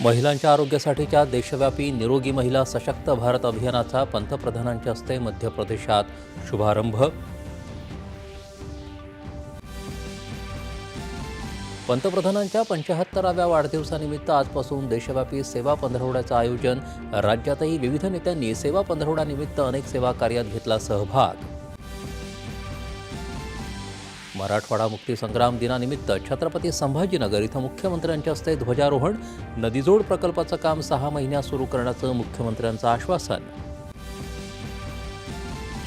महिलांच्या आरोग्यासाठीच्या देशव्यापी निरोगी महिला सशक्त भारत अभियानाचा पंतप्रधानांच्या हस्ते मध्य प्रदेशात शुभारंभ. पंतप्रधानांच्या पंचाहत्तराव्या वाढदिवसानिमित्त आजपासून देशव्यापी सेवा पंधरवड्याचं आयोजन राज्यातही विविध नेत्यांनी सेवा पंधरवड्यानिमित्त अनेक सेवा कार्यात घेतला सहभाग. मराठवाडा मुक्तीसंग्राम दिनानिमित्त छत्रपती संभाजीनगर इथं मुख्यमंत्र्यांच्या हस्ते ध्वजारोहण नदीजोड प्रकल्पाचं काम सहा महिन्यात सुरू करण्याचं मुख्यमंत्र्यांचं आश्वासन.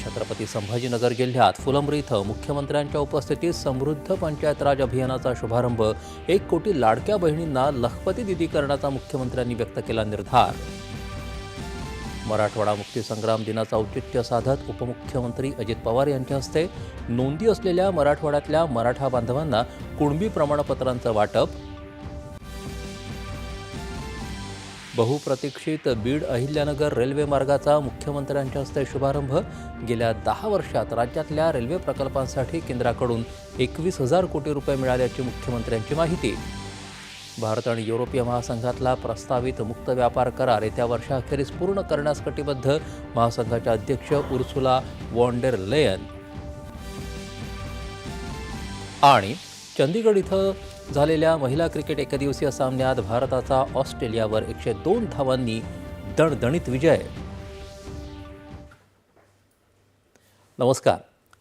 छत्रपती संभाजीनगर जिल्ह्यात फुलंब्री इथं मुख्यमंत्र्यांच्या उपस्थितीत समृद्ध पंचायत राज अभियानाचा शुभारंभ एक कोटी लाडक्या बहिणींना लखपती दिदी करण्याचा मुख्यमंत्र्यांनी व्यक्त केला निर्धार. मराठवाडा मुक्तीसंग्राम दिनाचं औचित्य साधत उपमुख्यमंत्री अजित पवार यांच्या हस्ते नोंदी असलेल्या मराठवाड्यातल्या मराठा बांधवांना कुणबी प्रमाणपत्रांचं वाटप. बहुप्रतीक्षित बीड अहिल्यानगर रेल्वे मार्गाचा मुख्यमंत्र्यांच्या हस्ते शुभारंभ. गेल्या दहा वर्षात राज्यातल्या रेल्वे प्रकल्पांसाठी केंद्राकडून एकवीस हजार कोटी रुपये मिळाल्याची मुख्यमंत्र्यांची माहिती. भारत आणि युरोपीय महासंघातला प्रस्तावित मुक्त व्यापार करार येत्या वर्षाअखेरीस पूर्ण करण्यास कटिबद्ध महासंघाच्या अध्यक्ष उर्सुला वॉन्डेर लेयन. आणि चंदीगड इथं झालेल्या महिला क्रिकेट एकदिवसीय सामन्यात भारताचा ऑस्ट्रेलियावर एकशे दोन धावांनी दणदणीत विजय. नमस्कार.